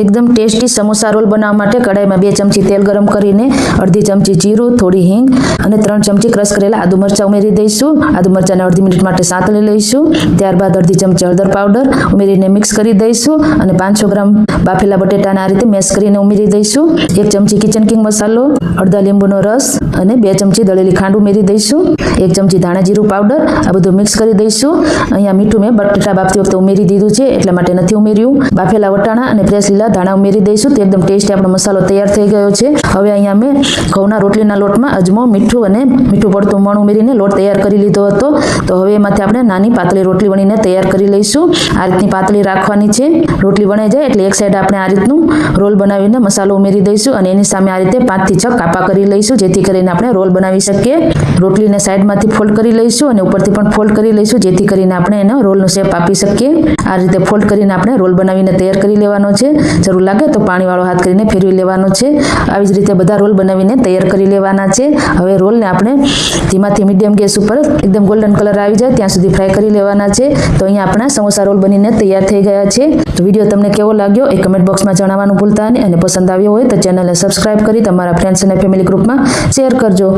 એકદમ tasty samosa role બનાવવા માટે કડાઈમાં બે ચમચી તેલ ગરમ કરીને અડધી ચમચી જીરું, થોડી હિંગ અને ત્રણ ચમચી ક્રશ કરેલા આદુ મરચાં ઉમેરી દઈશું. આદુ મરચાંને અડધી મિનિટ માટે સાંતળી લઈશું. ત્યારબાદ અડધી ચમચી હળદર પાવડર ઉમેરીને મિક્સ કરી દઈશું અને પાંચસો ગ્રામ બાફેલા બટેટાને આ રીતે મેશ કરીને ઉમેરી દઈશું. એક ચમચી કિચન કિંગ મસાલો, અડધા લીંબુનો રસ અને બે ચમચી દળેલી ખાંડ ઉમેરી દઈશું. એક ચમચી ધાણા જીરું પાવડર, આ બધું મિક્સ કરી દઈશું. અહીંયા મીઠું મેં બટેટા બાફતી વખતે ઉમેરી દીધું છે, એટલા માટે નથી ઉમેર્યું. બાફેલા વટાણા અને ફ્રેશ લીલા ધાણા ઉમેરી દઈશું. તો એકદમ ટેસ્ટી આપણો મસાલો તૈયાર થઈ ગયો છે. હવે અહીંયા મેં ઘઉંના રોટલીના લોટમાં અજમો, મીઠું અને મીઠું પડતું મણ ઉમેરીને લોટ તૈયાર કરી લીધો હતો. તો હવે એમાંથી આપણે નાની પાતળી રોટલી વણીને તૈયાર કરી લઈશું. આ રીતની પાતળી રાખવાની છે. રોટલી વણાઈ જાય એટલે એક સાઈડ આપણે આ રીતનું રોલ બનાવીને મસાલો ઉમેરી દઈશું અને એની સામે આ રીતે પાંચથી છ કાપા કરી લઈશું, જેથી કરીને આપણે રોલ બનાવી શકીએ. રોટલીને સાઈડમાંથી ફોલ્ડ કરી લઈશું અને ઉપરથી પણ ફોલ્ડ કરી લઈશું, જેથી કરીને આપણે એનો રોલનો શેપ આપી શકીએ. આ રીતે ફોલ્ડ કરીને આપણે રોલ બનાવીને તૈયાર કરી લેવાનો છે. જરૂર લાગે તો પાણીવાળો હાથ કરીને ફેરવી લેવાનો છે. આવી જ રીતે બધા રોલ બનાવીને તૈયાર કરી લેવાના છે. હવે રોલને આપણે ધીમાથી મીડિયમ ગેસ ઉપર એકદમ ગોલ્ડન કલર આવી જાય ત્યાં સુધી ફ્રાય કરી લેવાના છે. તો અહીંયા આપણા સમોસા રોલ બનીને તૈયાર થઈ ગયા છે. તો વીડિયો તમને કેવો લાગ્યો એ કમેન્ટ બોક્સમાં જણાવવાનું ભૂલતા નહીં. અને પસંદ આવ્યો હોય તો ચેનલને સબસ્ક્રાઇબ કરી તમારા ફ્રેન્ડ્સ અને ફેમિલી ગ્રુપમાં શેર કરજો.